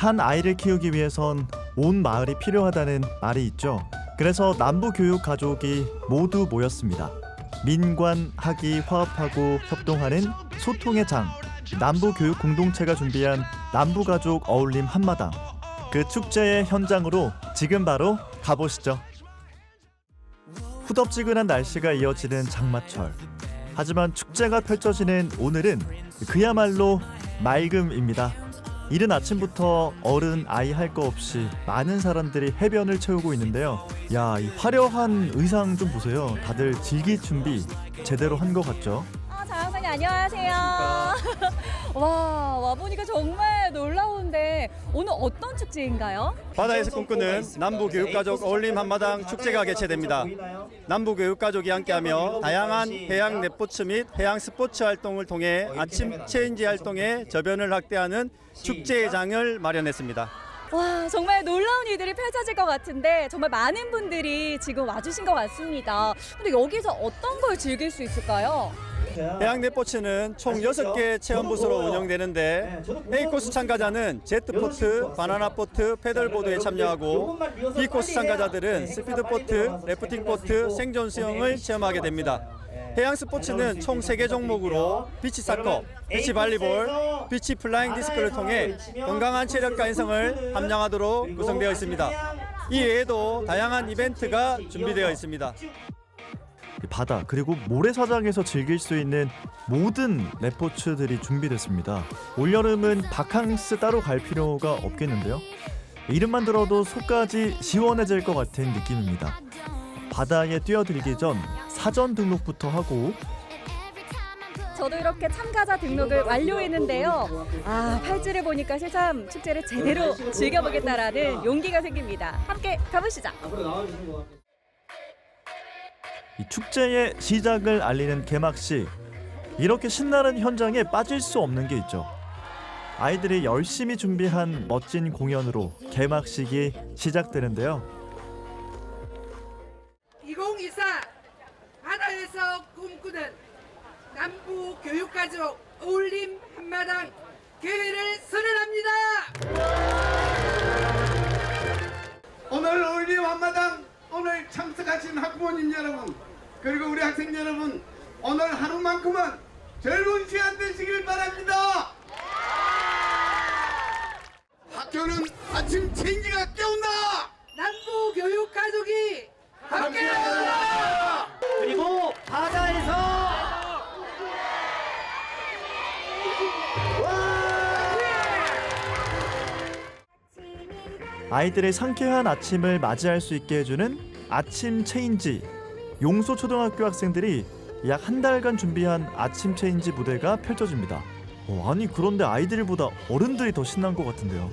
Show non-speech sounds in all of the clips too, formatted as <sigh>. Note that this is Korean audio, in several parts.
한 아이를 키우기 위해선 온 마을이 필요하다는 말이 있죠. 그래서 남부 교육 가족이 모두 모였습니다. 민관, 학이 화합하고 협동하는 소통의 장. 남부 교육 공동체가 준비한 남부 가족 어울림 한마당. 그 축제의 현장으로 지금 바로 가보시죠. 후덥지근한 날씨가 이어지는 장마철. 하지만 축제가 펼쳐지는 오늘은 그야말로 맑음입니다. 이른 아침부터 어른 아이 할 거 없이 많은 사람들이 해변을 채우고 있는데요. 야, 이 화려한 의상 좀 보세요. 다들 즐길 준비 제대로 한 것 같죠? 아, 자영사님 안녕하세요. <laughs> 와, 와보니까 정말 놀라운데 오늘 어떤 축제인가요? 바다에서 꿈꾸는 남부교육가족 어울림 한마당 축제가 개최됩니다. 남부교육가족이 함께하며 다양한 해양 넷포츠 및 해양 스포츠 활동을 통해 아침 체인지 활동에 저변을 확대하는 축제장을 마련했습니다. 와, 정말 놀라운 일들이 펼쳐질 것 같은데 정말 많은 분들이 지금 와주신 것 같습니다. 근데 여기서 어떤 걸 즐길 수 있을까요? 해양 넷포츠는 총 6개 체험 부스로 운영되는데 A 코스 참가자는 제트포트, 바나나보트, 패들보드에 참여하고 B 코스 참가자들은 스피드보트, 래프팅보트, 생존 수영을 체험하게 됩니다. 해양 스포츠는 총 3개 종목으로 비치 사커, 비치 발리볼, 비치 플라잉 디스크를 통해 건강한 체력과 인성을 함양하도록 구성되어 있습니다. 이 외에도 다양한 이벤트가 준비되어 있습니다. 이 바다 그리고 모래사장에서 즐길 수 있는 모든 레포츠들이 준비됐습니다. 올여름은 바캉스 따로 갈 필요가 없겠는데요. 이름만 들어도 속까지 시원해질 것 같은 느낌입니다. 바다에 뛰어들기 전 사전 등록부터 하고 저도 이렇게 참가자 등록을 완료했는데요. 아, 팔찌를 보니까 새삼 축제를 제대로 즐겨보겠다라는 용기가 생깁니다. 함께 가보시죠. 이 축제의 시작을 알리는 개막식 이렇게 신나는 현장에 빠질 수 없는 게 있죠. 아이들이 열심히 준비한 멋진 공연으로 개막식이 시작되는데요. 2024 바다에서 꿈꾸는 남부 교육가족 어울림 한마당 개회를 선언합니다. 오늘 어울림 한마당 오늘 참석하신 학부모님 여러분 그리고 우리 학생 여러분 오늘 하루만큼은 즐거운 시간 되시길 바랍니다. 학교는 아침 체인지가 깨운다. 남부 교육 가족이 함께하다. 그리고 바다에서 아이들의 상쾌한 아침을 맞이할 수 있게 해주는 아침 체인지. 용소 초등학교 학생들이 약 한 달간 준비한 아침 체인지 무대가 펼쳐집니다. 어, 아니 그런데 아이들보다 어른들이 더 신난 것 같은데요.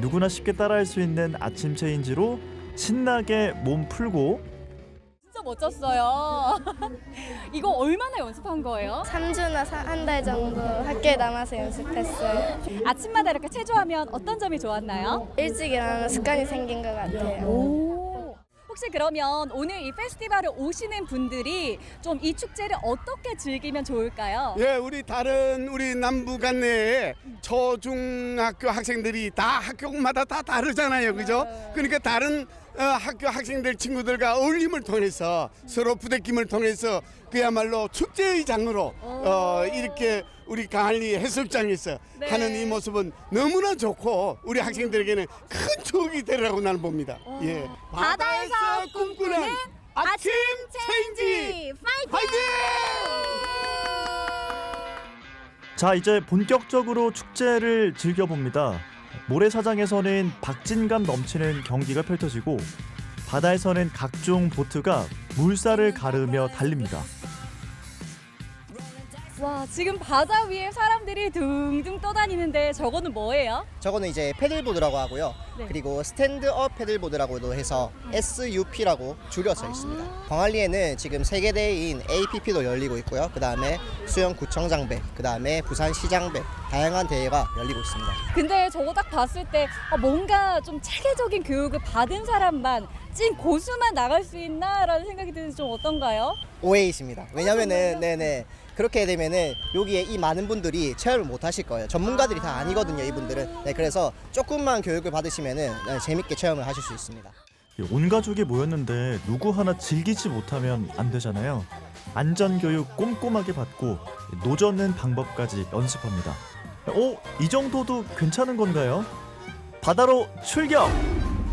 누구나 쉽게 따라할 수 있는 아침 체인지로 신나게 몸 풀고 진짜 멋졌어요. <laughs> 이거 얼마나 연습한 거예요? 3주나 한 달 정도 학교에 남아서 연습했어요. 아침마다 이렇게 체조하면 어떤 점이 좋았나요? 일찍 일어나는 습관이 생긴 것 같아요. 오. 혹시 그러면 오늘 이 페스티벌에 오시는 분들이 좀 이 축제를 어떻게 즐기면 좋을까요? 예, 우리 다른 우리 남부 관내에 초중학교 학생들이 다 학교마다 다 다르잖아요, 그죠? 그러니까 다른 어, 학교 학생들 친구들과 어울림을 통해서 서로 부대낌을 통해서 그야말로 축제의 장으로 어, 이렇게 우리 강한리 해수욕장에서 네. 하는 이 모습은 너무나 좋고 우리 학생들에게는 큰 추억이 되리라고 나는 봅니다. 예, 바다에서 꿈꾸는 아침 체인지 파이팅! 자 이제 본격적으로 축제를 즐겨봅니다. 모래사장에서는 박진감 넘치는 경기가 펼쳐지고 바다에서는 각종 보트가 물살을 가르며 달립니다. 와 지금 바다 위에 사람들이 둥둥 떠다니는데 저거는 뭐예요? 저거는 이제 패들보드라고 하고요. 네. 그리고 스탠드업 패들보드라고도 해서 SUP라고 줄여져 있습니다. 광안리에는 지금 세계 대회인 APP도 열리고 있고요. 그 다음에 수영 구청장배, 그 다음에 부산 시장배 다양한 대회가 열리고 있습니다. 근데 저거 딱 봤을 때 아, 뭔가 좀 체계적인 교육을 받은 사람만 찐 고수만 나갈 수 있나라는 생각이 드는데 좀 어떤가요? 오해이십니다. 왜냐면은 네네 그렇게 되면은 여기에 이 많은 분들이 체험을 못 하실 거예요. 전문가들이 다 아니거든요, 이분들은. 네, 그래서 조금만 교육을 받으시면 은 네, 재밌게 체험을 하실 수 있습니다. 온 가족이 모였는데 누구 하나 즐기지 못하면 안 되잖아요. 안전 교육 꼼꼼하게 받고 노젓는 방법까지 연습합니다. 오, 이 정도도 괜찮은 건가요? 바다로 출격!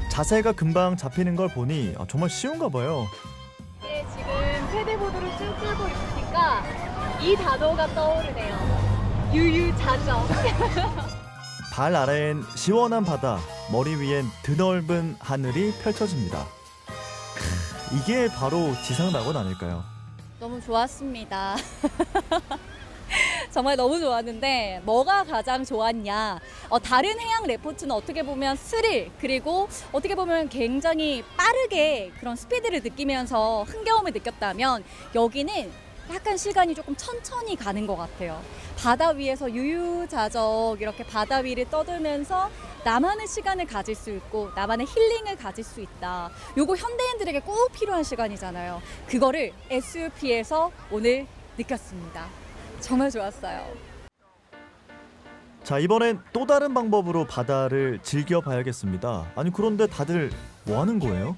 자세가 금방 잡히는 걸 보니 아, 정말 쉬운가 봐요. 네, 지금 패들보드를 쭉 끌고 있으니까 이 단어가 떠오르네요. 유유자적. <laughs> 발 아래엔 시원한 바다, 머리 위엔 드넓은 하늘이 펼쳐집니다. 크, 이게 바로 지상낙원 아닐까요? 너무 좋았습니다. <laughs> 정말 너무 좋았는데 뭐가 가장 좋았냐? 어, 다른 해양 레포츠는 어떻게 보면 스릴 그리고 어떻게 보면 굉장히 빠르게 그런 스피드를 느끼면서 흥겨움을 느꼈다면 여기는 약간 시간이 조금 천천히 가는 것 같아요. 바다 위에서 유유자적 이렇게 바다 위를 떠들면서 나만의 시간을 가질 수 있고 나만의 힐링을 가질 수 있다. 요거 현대인들에게 꼭 필요한 시간이잖아요. 그거를 SUP에서 오늘 느꼈습니다. 정말 좋았어요. 자 이번엔 또 다른 방법으로 바다를 즐겨봐야겠습니다. 아니 그런데 다들 뭐 하는 거예요?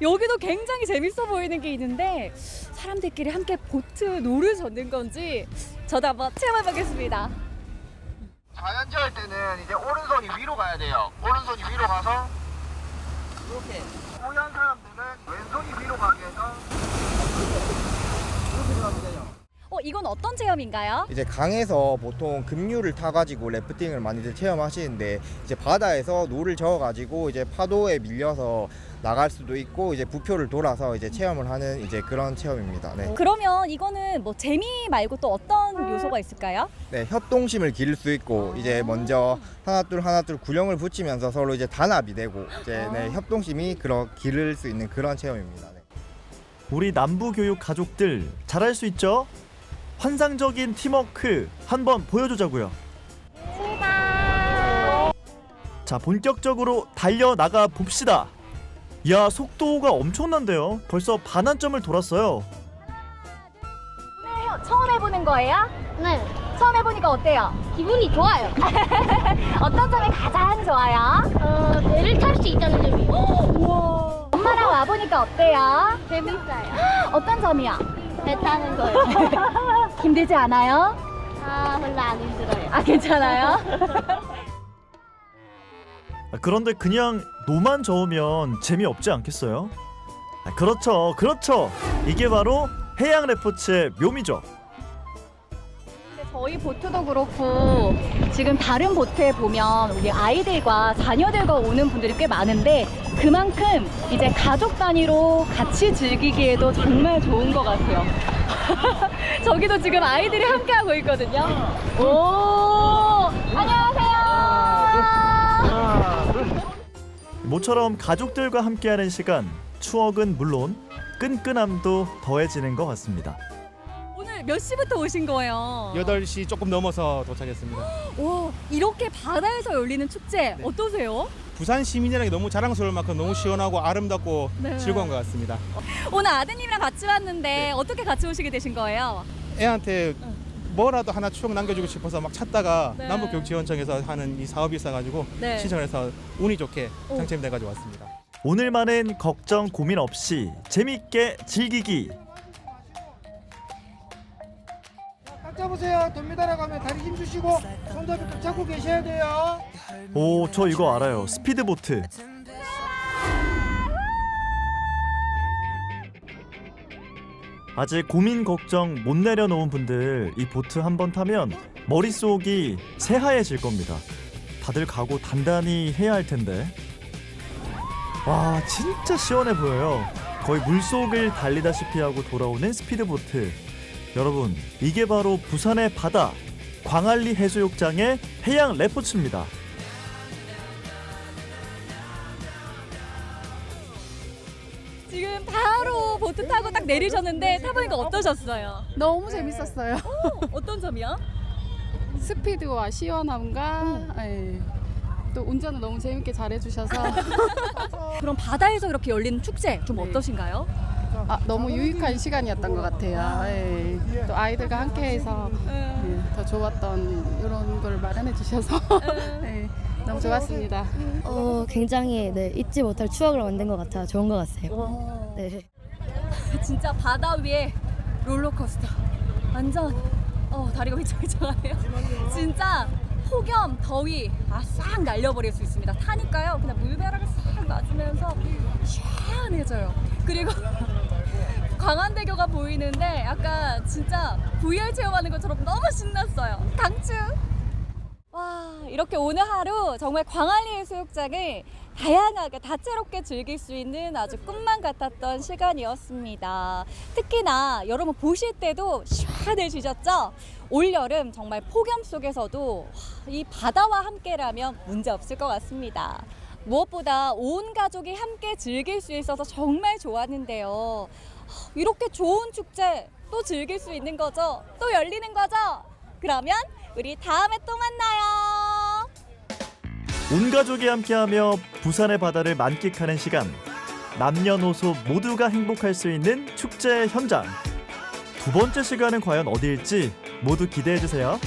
여기도 굉장히 재밌어 보이는 게 있는데 사람들끼리 함께 보트 노를 젓는 건지 저도 한번 체험해 보겠습니다. 자연재 할 때는 이제 오른손이 위로 가야 돼요. 오른손이 위로 가서 이렇게 우연 사람들은 왼손이 위로 가게 해서 이렇게 가면 돼요. 어 이건 어떤 체험인가요? 이제 강에서 보통 급류를 타가지고 래프팅을 많이들 체험하시는데 이제 바다에서 노를 저어가지고 이제 파도에 밀려서 나갈 수도 있고 이제 부표를 돌아서 이제 체험을 하는 이제 그런 체험입니다. 네. 그러면 이거는 뭐 재미 말고 또 어떤 요소가 있을까요? 네, 협동심을 기를 수 있고 이제 먼저 하나 둘 하나 둘 구령을 붙이면서 서로 이제 단합이 되고 이제 네, 협동심이 그런 기를 수 있는 그런 체험입니다. 네. 우리 남부 교육 가족들 잘할 수 있죠? 환상적인 팀워크 한번 보여주자고요. 자 본격적으로 달려 나가 봅시다. 야 속도가 엄청난데요. 벌써 반환점을 돌았어요. 처음 해보는 거예요? 네, 처음 해보니까 어때요? 기분이 좋아요. <laughs> 어떤 점이 가장 좋아요? 어, 배를 탈 수 있다는 점이 우와. 엄마랑 와보니까 어때요? 재밌어요. 어떤 점이요? 배 타는 거요. <laughs> 힘들지 않아요? 아, 별로 안 힘들어요. 아 괜찮아요? <laughs> 아, 그런데 그냥 노만 저으면 재미없지 않겠어요? 아, 그렇죠, 그렇죠. 이게 바로 해양 레포츠의 묘미죠. 저희 보트도 그렇고 지금 다른 보트에 보면 우리 아이들과 자녀들과 오는 분들이 꽤 많은데 그만큼 이제 가족 단위로 같이 즐기기에도 정말 좋은 것 같아요. <laughs> 저기도 지금 아이들이 함께 하고 있거든요. 오, 안녕하세요. 모처럼 가족들과 함께하는 시간, 추억은 물론 끈끈함도 더해지는 것 같습니다. 몇 시부터 오신 거예요? 8시 조금 넘어서 도착했습니다. <gasps> 오, 이렇게 바다에서 열리는 축제 어떠세요? 부산 시민이라는 게 너무 자랑스러울 만큼 너무 시원하고 아름답고 네. 즐거운 것 같습니다. 오늘 아드님이랑 같이 왔는데 어떻게 같이 오시게 되신 거예요? 애한테 뭐라도 하나 추억 남겨주고 싶어서 막 찾다가 네. 남북교육지원청에서 하는 이 사업이 있어가지고 네. 신청을 해서 운이 좋게 오. 당첨돼가지고 왔습니다. 오늘만은 걱정 고민 없이 재밌게 즐기기. 딱 잡으세요. 돕니다 나가면 다리 힘 주시고 손잡이 꼭 잡고 계셔야 돼요. 오, 저 이거 알아요. 스피드보트. 아직 고민 걱정 못 내려놓은 분들 이 보트 한번 타면 머릿속이 새하얘질 겁니다. 다들 각오 단단히 해야 할 텐데. 와, 진짜 시원해 보여요. 거의 물속을 달리다시피 하고 돌아오는 스피드보트. 여러분, 이게 바로 부산의 바다, 광안리 해수욕장의 해양 레포츠입니다. 지금 바로 보트 타고 딱 내리셨는데 타보니까 어떠셨어요? 너무 재밌었어요. 어떤 점이요? 스피드와 시원함과 예. 또 운전을 너무 재밌게 잘해주셔서 <laughs> 그럼 바다에서 이렇게 열리는 축제 좀 네. 어떠신가요? 아, 너무 유익한 시간이었던 것 같아요. 예. 또 아이들과 함께해서 예, 더 좋았던 이런 걸 마련해 주셔서 <laughs> 예, 너무 좋았습니다. 어, 굉장히 네, 잊지 못할 추억을 만든 것 같아 좋은 것 같아요. 네. <laughs> 진짜 바다 위에 롤러코스터. 완전 어 다리가 휘청휘청하네요. 진짜 폭염, 더위 아싹 날려버릴 수 있습니다. 타니까요. 그냥 물벼락을 싹 맞으면서 시원해져요. 그리고 광안대교가 보이는데 약간 진짜 VR 체험하는 것처럼 너무 신났어요. 강추! 와 이렇게 오늘 하루 정말 광안리 해수욕장을 다양하게 다채롭게 즐길 수 있는 아주 꿈만 같았던 시간이었습니다. 특히나 여러분 보실 때도 시원해지셨죠? 올 여름 정말 폭염 속에서도 이 바다와 함께라면 문제 없을 것 같습니다. 무엇보다 온 가족이 함께 즐길 수 있어서 정말 좋았는데요. 이렇게 좋은 축제 또 즐길 수 있는 거죠? 또 열리는 거죠? 그러면 우리 다음에 또 만나요. 온 가족이 함께하며 부산의 바다를 만끽하는 시간. 남녀노소 모두가 행복할 수 있는 축제 현장. 두 번째 시간은 과연 어디일지 모두 기대해 주세요.